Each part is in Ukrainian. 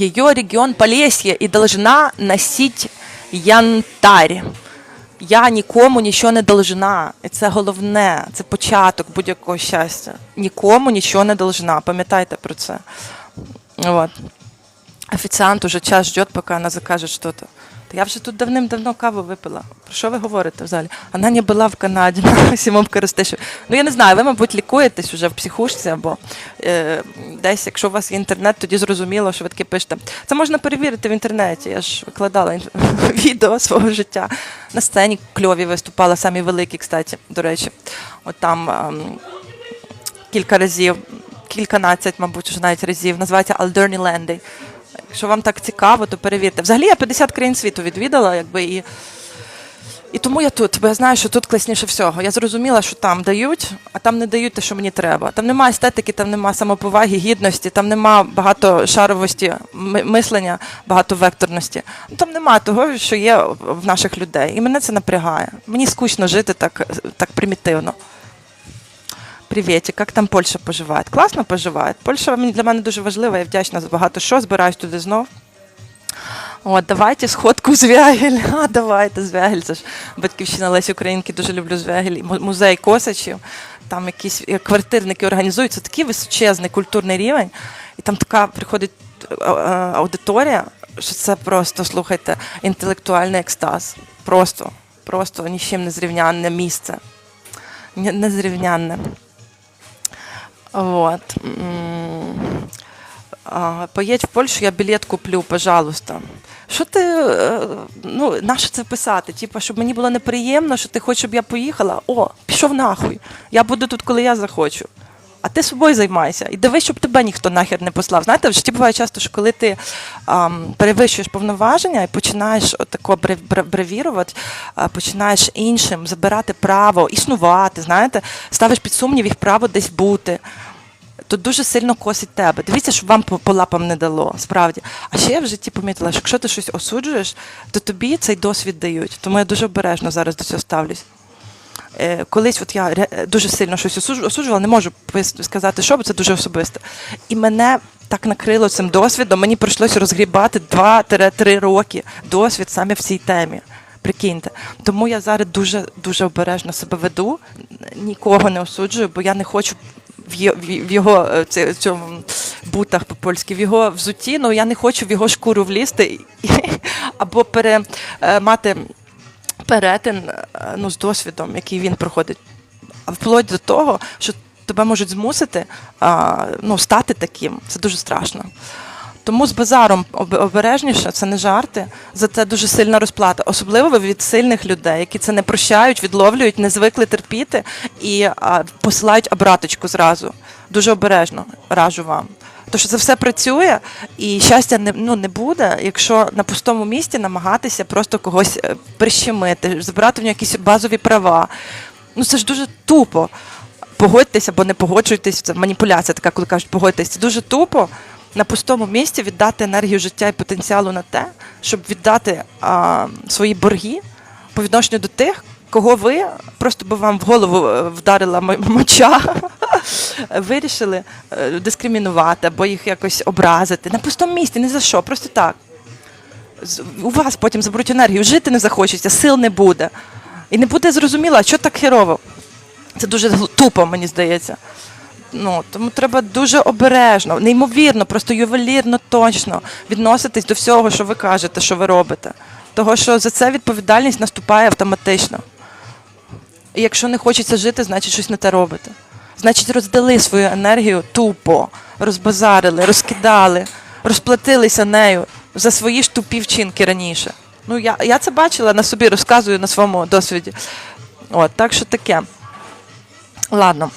Ее регион Полесье і должна носить янтарь. Я нікому нічого не должна. І це головне, це початок будь-якого щастя. Нікому нічого не должна. Пам'ятайте про це. Вот. Офіціант уже час ждет, поки вона закаже щось. Я вже тут давним-давно каву випила. Про що ви говорите взагалі? Вона не була в Канаді, Сімом Коростишев. Ну я не знаю, ви, мабуть, лікуєтесь вже в психушці або е, десь, якщо у вас є інтернет, тоді зрозуміло, що ви таки пишете. Це можна перевірити в інтернеті. Я ж викладала відео свого життя. На сцені кльові виступала, самі великі, кстати, до речі. От там ем, кілька разів, кільканадцять, мабуть, вже навіть разів. Називається Алдерні Ленди. Якщо вам так цікаво, то перевірте. Взагалі я 50 країн світу відвідала, якби і. І тому я тут, бо я знаю, що тут класніше всього. Я зрозуміла, що там дають, а там не дають те, що мені треба. Там нема естетики, там нема самоповаги, гідності, там нема багато шаровості мислення, багатовекторності. Ну, Там нема того, що є в наших людей. І мене це напрягає. Мені скучно жити так, так примітивно. Привіт, як там Польща поживає? Класно поживає. Польща для мене дуже важлива, я вдячна за багато що, збираюсь туди знов. От, давайте сходку з Вягель. А, давайте з Вягель. Це ж батьківщина Лесі Українки, дуже люблю з Вягель. Музей Косачів. Там якісь е, квартирники організують. Це такий височезний культурний рівень. І там така приходить е, е, аудиторія, що це просто, слухайте, інтелектуальний екстаз. Просто, просто ні з чим не зрівнянне місце. Незрівнянне. Вот. Поїдь в Польщу, я білет куплю, пожалуйста. Що ти, е, ну, на що це писати? Типа, щоб мені було неприємно, що ти хочеш, щоб я поїхала? О, пішов нахуй. Я буду тут, коли я захочу. А ти собою займайся. І дивись, щоб тебе ніхто нахер не послав. Знаєте, в житті буває часто, що коли ти ам, перевищуєш повноваження і починаєш отако брев- брев- бревірувати, починаєш іншим забирати право, існувати, знаєте, ставиш під сумнів їх право десь бути то дуже сильно косить тебе. Дивіться, щоб вам по, по лапам не дало, справді. А ще я в житті помітила, що якщо ти щось осуджуєш, то тобі цей досвід дають. Тому я дуже обережно зараз до цього ставлюсь. Е, колись от я дуже сильно щось осуджу- осуджувала, не можу сказати, що, бо це дуже особисте. І мене так накрило цим досвідом, мені прийшлося розгрібати 2-3 роки досвід саме в цій темі. Прикиньте. Тому я зараз дуже дуже обережно себе веду, нікого не осуджую, бо я не хочу в його, в е, це- цьому бутах по-польськи, в його взутті, ну я не хочу в його шкуру влізти або пере, е, перетин е, ну, з досвідом, який він проходить, вплоть до того, що тебе можуть змусити ну, стати таким. Це дуже страшно. Тому з базаром обережніше, це не жарти. За це дуже сильна розплата. Особливо від сильних людей, які це не прощають, відловлюють, не звикли терпіти і посилають обраточку зразу. Дуже обережно раджу вам. Тому що це все працює, і щастя не, ну, не буде, якщо на пустому місці намагатися просто когось е, прищемити, забрати в нього якісь базові права. Ну це ж дуже тупо. Погодьтесь або не погоджуйтесь, це маніпуляція така, коли кажуть погодьтесь. Це дуже тупо на пустому місці віддати енергію життя і потенціалу на те, щоб віддати а, свої борги по відношенню до тих, кого ви просто би вам в голову е, вдарила моча, вирішили е, дискримінувати або їх якось образити. На пустому місці, не за що, просто так. У вас потім заберуть енергію, жити не захочеться, сил не буде. І не буде зрозуміло, що так херово. Це дуже тупо, мені здається. Ну, тому треба дуже обережно, неймовірно, просто ювелірно точно відноситись до всього, що ви кажете, що ви робите. Того, що за це відповідальність наступає автоматично. І якщо не хочеться жити, значить щось не те робите. Значить, роздали свою енергію тупо, розбазарили, розкидали, розплатилися нею за свої ж тупі вчинки раніше. Ну, я, я це бачила на собі, розказую на своєму досвіді. От, так що таке. Ладно,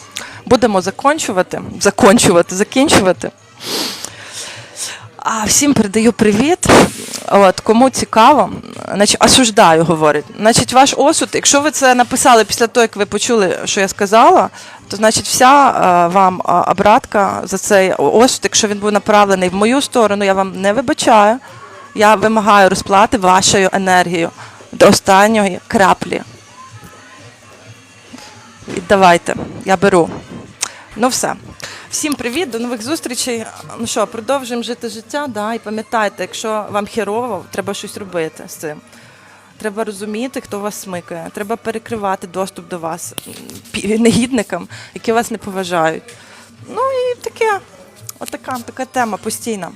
будемо закінчувати, закінчувати, закінчувати. А всім передаю привіт. От, кому цікаво, значить, осуждаю, говорить. Значить, ваш осуд, якщо ви це написали після того, як ви почули, що я сказала, то значить вся е, вам е, обратка за цей осуд, якщо він був направлений в мою сторону, я вам не вибачаю. Я вимагаю розплати вашою енергією до останньої краплі. І давайте, я беру. Ну все. Всім привіт, до нових зустрічей. Ну що, продовжуємо жити життя, да, і пам'ятайте, якщо вам херово, треба щось робити з цим. Треба розуміти, хто вас смикає. Треба перекривати доступ до вас негідникам, які вас не поважають. Ну і таке, отака така тема постійна.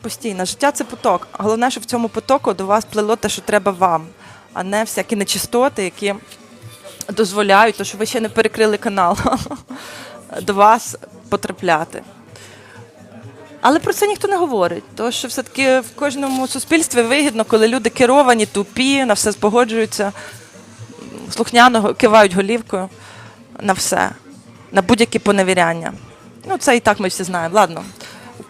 Постійна. Життя це поток. Головне, щоб в цьому потоку до вас плило те, що треба вам, а не всякі нечистоти, які дозволяють, то що ви ще не перекрили канал, до вас потрапляти. Але про це ніхто не говорить, тому що все-таки в кожному суспільстві вигідно, коли люди керовані, тупі, на все спогоджуються, слухняно кивають голівкою на все, на будь-які поневіряння. Ну, це і так ми всі знаємо. Ладно.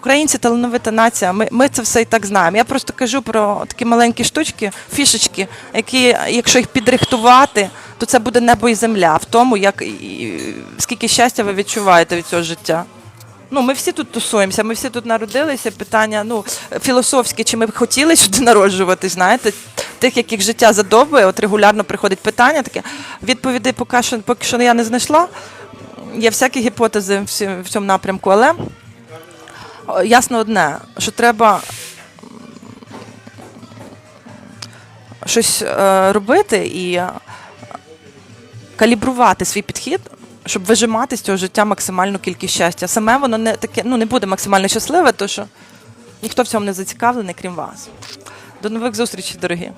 Українці талановита нація, ми, ми це все і так знаємо. Я просто кажу про такі маленькі штучки, фішечки, які, якщо їх підрихтувати, то це буде небо і земля в тому, як і, скільки щастя ви відчуваєте від цього життя. Ну, ми всі тут тусуємося, ми всі тут народилися. Питання ну, філософське, чи ми б хотіли сюди народжуватись, знаєте, тих, яких життя задовбує, от регулярно приходить питання таке. Відповідей поки що, поки що я не знайшла. Є всякі гіпотези в в цьому напрямку, але ясно одне, що треба щось е, робити і е, калібрувати свій підхід, щоб вижимати з цього життя максимальну кількість щастя. Саме воно не таке, ну не буде максимально щасливе, тому що ніхто в цьому не зацікавлений, крім вас. До нових зустрічей, дорогі.